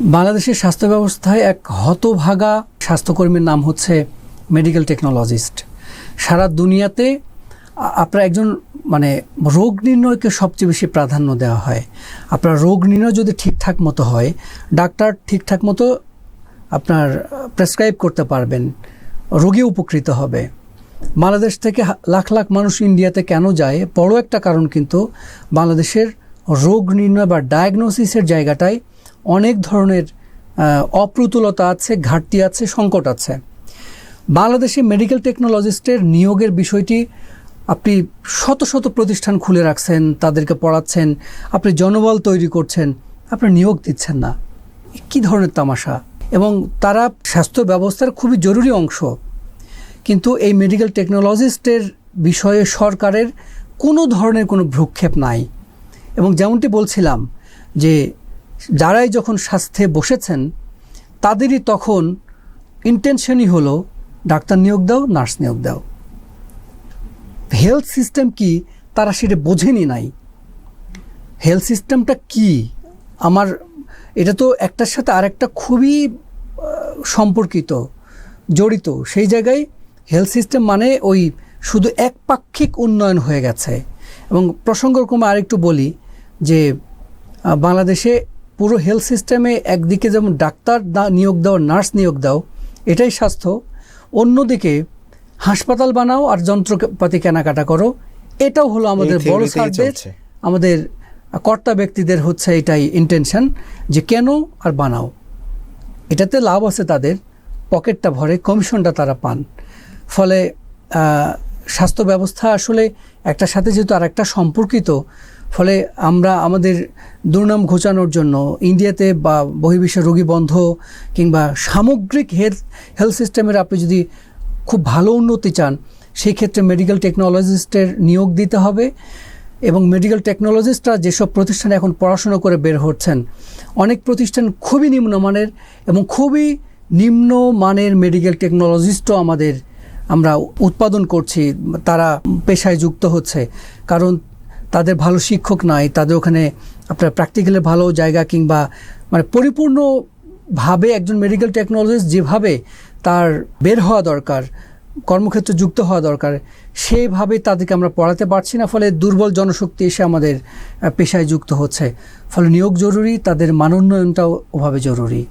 বাংলাদেশের স্বাস্থ্য ব্যবস্থায় এক হতভাগা স্বাস্থ্যকর্মীর নাম হচ্ছে মেডিকেল টেকনোলজিস্ট সারা দুনিয়াতে আপনার একজন মানে রোগ নির্ণয়কে সবচেয়ে বেশি প্রাধান্য দেওয়া হয়। আপনার রোগ নির্ণয় যদি ঠিকঠাক মতো হয়, ডাক্তার ঠিকঠাক মতো আপনার প্রেসক্রাইব করতে পারবেন, রোগী উপকৃত হবে। বাংলাদেশ থেকে লাখ লাখ মানুষ ইন্ডিয়াতে কেন যায়, বড় একটা কারণ কিন্তু বাংলাদেশের রোগ নির্ণয় বা ডায়াগনোসিসের জায়গাটায় অনেক ধরনের অপ্রতুলতা আছে, ঘাটতি আছে, সংকট আছে। বাংলাদেশে মেডিকেল টেকনোলজিস্টের নিয়োগের বিষয়টি আপনি শত শত প্রতিষ্ঠান খুলে রাখছেন, তাদেরকে পড়াচ্ছেন, আপনি জনবল তৈরি করছেন, আপনি নিয়োগ দিচ্ছেন না। কী ধরনের তামাশা? এবং তারা স্বাস্থ্য ব্যবস্থার খুবই জরুরি অংশ। কিন্তু এই মেডিকেল টেকনোলজিস্টের বিষয়ে সরকারের কোনো ধরনের কোনো ভ্রুক্ষেপ নাই। এবং যেমনটি বলছিলাম যে যারাই যখন স্বাস্থ্যে বসেছেন, তাদেরই তখন ইন্টেনশনই হলো, ডাক্তার নিয়োগ দাও, নার্স নিয়োগ দাও। হেলথ সিস্টেম কি, তারা সেটা বোঝেনি নাই। হেলথ সিস্টেমটা কি? আমার, এটা তো একটার সাথে আরেকটা খুবই সম্পর্কিত, জড়িত। সেই জায়গায় হেলথ সিস্টেম মানে ওই শুধু একপাক্ষিক উন্নয়ন হয়ে গেছে। এবং প্রসঙ্গক্রমে আরেকটু বলি যে বাংলাদেশে পুরো হেলথ সিস্টেমে একদিকে যেমন ডাক্তার নিয়োগ দাও নার্স নিয়োগ দাও এটাই স্বাস্থ্য। অন্যদিকে হাসপাতাল বানাও আর যন্ত্রপাতি কেনাকাটা করো এটাও হলো আমাদের বড় চলছে। আমাদের কর্তা ব্যক্তিদের হচ্ছে এটাই ইন্টেনশন যে কেন আর বানাও। এটাতে লাভ আছে তাদের পকেটটা ভরে কমিশনটা তারা পান। ফলে স্বাস্থ্য ব্যবস্থা আসলে একটার সাথে যেহেতু আর একটা সম্পর্কিত, ফলে আমরা আমাদের দুর্নাম ঘোচানোর জন্য ইন্ডিয়াতে বা বহির্বিশ্বে রোগী বন্ধ কিংবা সামগ্রিক হেলথ হেলথ সিস্টেমের আপনি যদি খুব ভালো উন্নতি চান, সেই ক্ষেত্রে মেডিকেল টেকনোলজিস্টের নিয়োগ দিতে হবে এবং মেডিকেল টেকনোলজিস্টরা যেসব প্রতিষ্ঠানে এখন পড়াশুনো করে বের হচ্ছেন, অনেক প্রতিষ্ঠান খুবই নিম্নমানের এবং খুবই নিম্নমানের মেডিকেল টেকনোলজিস্টও আমাদের আমরা উৎপাদন করছি, তারা পেশায় যুক্ত হচ্ছে। কারণ তাদের ভালো শিক্ষক নাই, তাদের ওখানে আপনার প্র্যাকটিক্যালের ভালো জায়গা কিংবা মানে পরিপূর্ণভাবে একজন মেডিকেল টেকনোলজিস্ট যেভাবে তার বের হওয়া দরকার, কর্মক্ষেত্রে যুক্ত হওয়া দরকার সেইভাবে তাদেরকে আমরা পড়াতে পারছি না, ফলে দুর্বল জনশক্তি এসে আমাদের পেশায় যুক্ত হচ্ছে। ফলে নিয়োগ জরুরি, তাদের মানোন্নয়নটাও ওভাবে জরুরি।